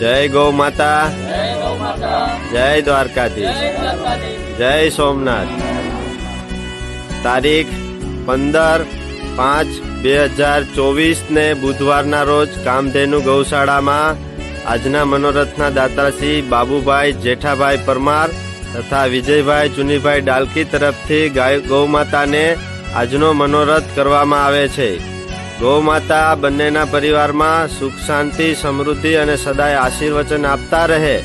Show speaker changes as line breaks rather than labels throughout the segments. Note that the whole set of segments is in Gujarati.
જય ગૌ માતા.
જય
દ્વારકાધીશ.
જય
સોમનાથ. તારીખ પંદર પાંચ બે હજાર ચોવીસ ને બુધવારના રોજ કામધેનુ ગૌશાળામાં આજના મનોરથના દાતાશ્રી બાબુભાઈ જેઠાભાઈ પરમાર તથા વિજયભાઈ ચુનીભાઈ ડાલકી તરફથી ગાય ગૌમાતાને આજનો મનોરથ કરવામાં આવે છે. ગૌ માતા બંનેના પરિવારમાં સુખ, શાંતિ, સમૃદ્ધિ અને સદાય આશીર્વચન આપતા રહે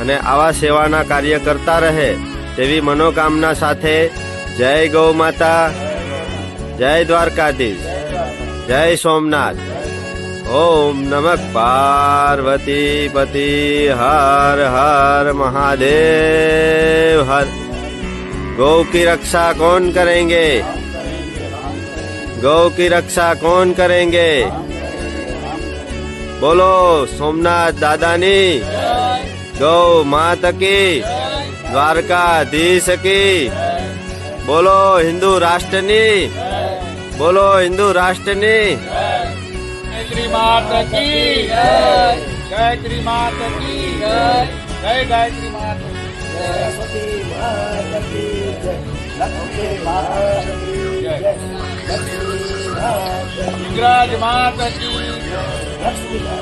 અને આવા સેવાના કાર્ય કરતા રહે તેવી મનોકામના સાથે જય ગૌ માતા જય દ્વારકાધીશ, જય સોમનાથ. ઓમ નમઃ પાર્વતી પતિ, હર હર, મહાદેવ, હર. ગૌ કી રક્ષા કોણ કરેંગે? गौ की रक्षा कौन करेंगे? बोलो, सोमनाथ दादानी। गौ मात की। द्वारकाधीश की। बोलो, हिंदू राष्ट्रनी।
बोलो, हिंदू राष्ट्रनी। गायत्री माता की माता की जय माता माता
की, जय। लक्ष्मी माता की जय। કી જય લક્ષ્મી